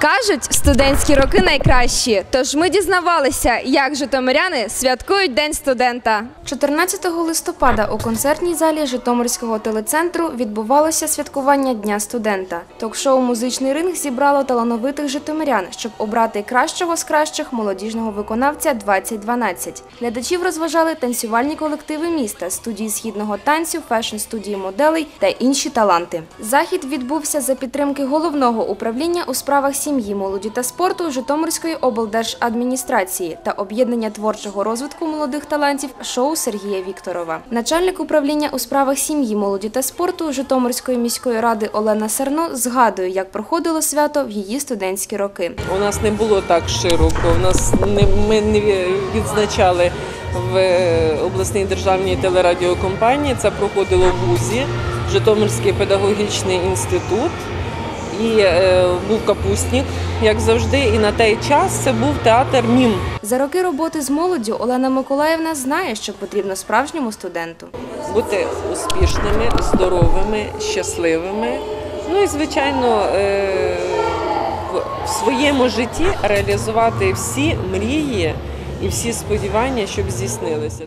Кажуть, студентські роки найкращі. Тож ми дізнавалися, як житомиряни святкують День студента. 14 листопада у концертній залі Житомирського телецентру відбувалося святкування Дня студента. Ток-шоу Музичний ринг зібрало талановитих житомирян, щоб обрати кращого з кращих молодіжного виконавця 2012. Глядачів розважали танцювальні колективи міста, студії східного танцю, фешн-студії моделей та інші таланти. Захід відбувся за підтримки головного управління у справах сім'ї, молоді та спорту Житомирської облдержадміністрації та об'єднання творчого розвитку молодих талантів шоу Сергія Вікторова. Начальник управління у справах сім'ї, молоді та спорту Житомирської міської ради Олена Серно згадує, як проходило свято в її студентські роки. У нас не було так широко. У нас не ми не відзначали в е, обласній державній телерадіокомпанії. Це проходило в ВУЗі, Житомирський педагогічний інститут. І е, був капустник, як завжди. І на той час це був театр Мім. За роки роботи з молоддю Олена Миколаївна знає, що потрібно справжньому студенту. бути успішними, здоровими, щасливими. Ну і звичайно, е, в- в своєму житті реалізувати всі мрії і всі сподівання, щоб здійснилися.